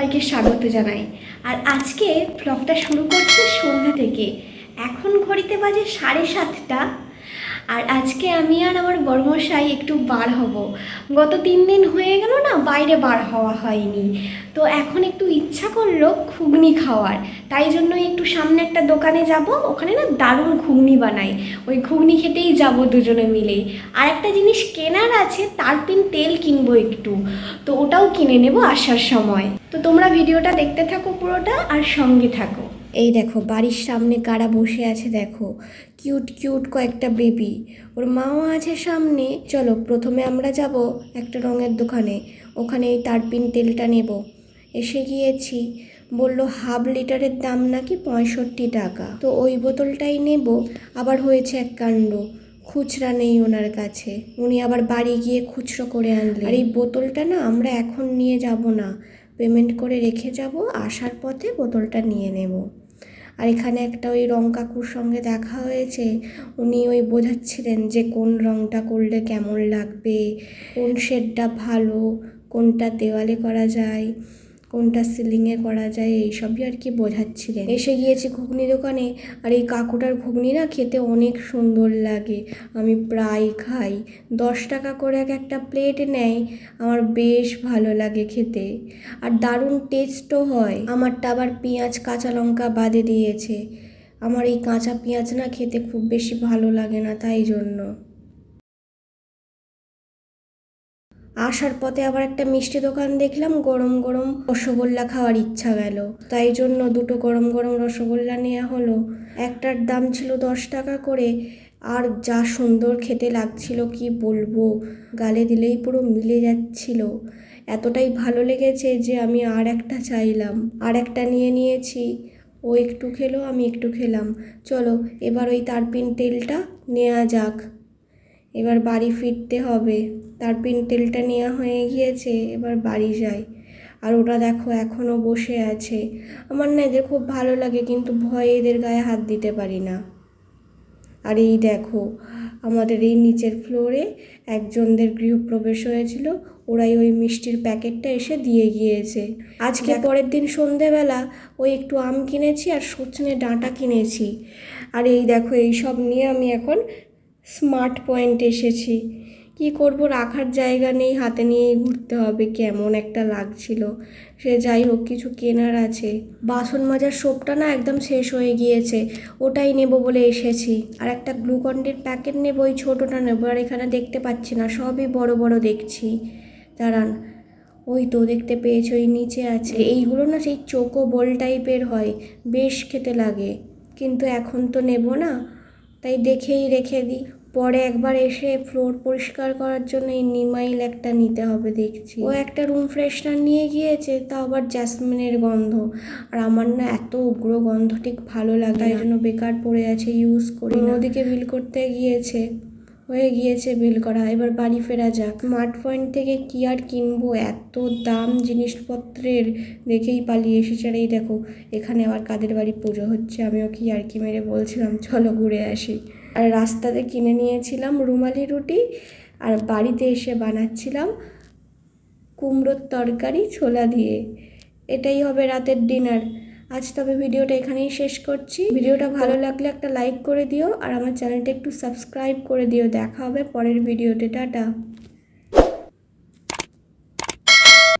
সবাইকে স্বাগত জানাই। আর আজকে ব্লগটা শুরু করছে সন্ধ্যা থেকে। এখন ঘড়িতে বাজে সাড়ে সাতটা। আর আজকে আমি আর আমার বর্মশাই একটু বার হব। গত তিন দিন হয়ে গেল না, বাইরে বার হওয়া হয়নি। তো এখন একটু ইচ্ছা করল ঘুগনি খাওয়ার। তাই জন্য একটু সামনে একটা দোকানে যাব, ওখানে না দারুণ ঘুগনি বানায় ওই ঘুগনি খেতেই যাব দুজনে মিলে। আর একটা জিনিস কেনার আছে, তার পিন তেল কিনবো একটু। তো ওটাও কিনে নেব আসার সময়। তো তোমরা ভিডিওটা দেখতে থাকো পুরোটা আর সঙ্গে থাকো। এই দেখো, বাড়ির সামনে কারা বসে আছে দেখো। কিউট কিউট কয়েকটা বেবি। ওর মাও আছে সামনে। চলো, প্রথমে আমরা যাব একটা রঙের দোকানে। ওখানে এই তারপিন তেলটা নেব। এসে গিয়েছি। বলল, হাফ লিটারের দাম নাকি পঁয়ষট্টি টাকা। তো ওই বোতলটাই নেব। আবার হয়েছে এক কাণ্ড। খুচরা নেই ওনার কাছে। উনি আবার বাড়ি গিয়ে খুচরো করে আনলেন। আর এই বোতলটা না আমরা এখন নিয়ে যাব না। পেমেন্ট করে রেখে যাব, আসার পথে বোতলটা নিয়ে নেব। আর এখানে একটা ওই রং কাকুর সঙ্গে দেখা হয়েছে। উনি ওই বোঝাচ্ছিলেন যে কোন রংটা করলে কেমন লাগবে, কোন শেডটা ভালো, কোনটা দেওয়ালে করা যায়। কোনটা সিলিংয়ে করা যায়, এইসবই আর কি বোঝাচ্ছিলেন। এসে গিয়েছি ঘুগনি দোকানে, আর এই কাকুটার ঘুগনি না খেতে অনেক সুন্দর লাগে। আমি প্রায় খাই। দশ টাকা করে এক একটা প্লেট নেয়, আমার বেশ ভালো লাগে খেতে। আর দারুণ টেস্টও হয়। আমারটা আবার পেঁয়াজ, কাঁচা লঙ্কা বাদে দিয়েছে। আমার এই কাঁচা পেঁয়াজ না খেতে খুব বেশি ভালো লাগে না তাই জন্য। আসার পথে আবার একটা মিষ্টি দোকান দেখলাম, গরম গরম রসগোল্লা খাওয়ার ইচ্ছা গেল। তাই জন্য দুটো গরম গরম রসগোল্লা নেওয়া হলো। একটার দাম ছিল দশ টাকা করে। আর যা সুন্দর খেতে লাগছিল, কি বলব? গালে দিলেই পুরো মিলে যাচ্ছিল। এতটাই ভালো লেগেছে যে আমি আর একটা চাইলাম। আর একটা নিয়ে নিয়েছি। ও একটু খেলো, আমি একটু খেলাম। চলো, এবার ওই তারপিন তেলটা নেওয়া যাক। এবার বাড়ি ফিরতে হবে। তার পিন তেলটা নেওয়া হয়ে গিয়েছে এবার বাড়ি যাই। আর ওরা দেখো এখনও বসে আছে। আমার না এদের খুব ভালো লাগে কিন্তু ভয়ে এদের গায়ে হাত দিতে পারি না। আর এই দেখো আমাদের এই নিচের ফ্লোরে একজনদের গৃহপ্রবেশ হয়েছিল। ওরাই ওই মিষ্টির প্যাকেটটা এসে দিয়ে গিয়েছে। আজকে পরের দিন সন্ধেবেলা ওই একটু আম কিনেছি আর সজনে ডাঁটা কিনেছি। আর এই দেখো এই সব নিয়ে আমি এখন স্মার্ট পয়েন্ট এসেছি। কি করব? রাখার জায়গা নেই, হাতে নিয়েই ঘুরতে হবে। কেমন একটা লাগছিল। সে যাই হোক, কিছু কেনার আছে। বাসন মাজার সোপটা না একদম শেষ হয়ে গিয়েছে। ওটাই নেব বলে এসেছি। আর একটা গ্লুকন্ডির প্যাকেট নেব, ওই ছোটোটা নেব। আর এখানে দেখতে পাচ্ছি না, সবই বড় বড় দেখছি। দাঁড়ান। ওই তো দেখতে পেয়েছ, ওই নিচে আছে। এইগুলো না সেই চোকো বোল টাইপের হয়। বেশ খেতে লাগে। কিন্তু এখন তো নেব না। তাই দেখেই রেখে দিই। পরে একবার এসে ফ্লোর পরিষ্কার করার জন্য এই নিমাইল একটা নিতে হবে দেখছি। ও একটা রুম ফ্রেশনার নিয়ে গিয়েছে তা আবার জ্যাসমিনের গন্ধ। আর আমার না এত উগ্র গন্ধ ঠিক ভালো লাগে তাই জন্য বেকার পড়ে আছে ইউজ করি। ওদিকে বিল করতে গিয়েছে। হয়ে গিয়েছে বিল করা। এবার বাড়ি ফেরা যাক। স্মার্ট পয়েন্ট থেকে কি আর কিনবো? এত দাম জিনিসপত্রের দেখেই পালিয়ে এসেছে। আর এই দেখো, এখানে আবার কাদের বাড়ি পুজো হচ্ছে? আমিও কি আর কি মেরে বলছিলাম, চলো ঘুরে আসি। আর রাস্তাতে কিনে নিয়েছিলাম রুমালি রুটি। আর বাড়িতে এসে বানাচ্ছিলাম কুমড়োর তরকারি ছোলা দিয়ে। এটাই হবে রাতের ডিনার আজ তবে ভিডিওটা এখানেই শেষ করছি। ভিডিওটা ভালো লাগলে একটা লাইক করে দিও আর আমার চ্যানেলটা একটু সাবস্ক্রাইব করে দিও। দেখা হবে পরের ভিডিওতে। টাটা।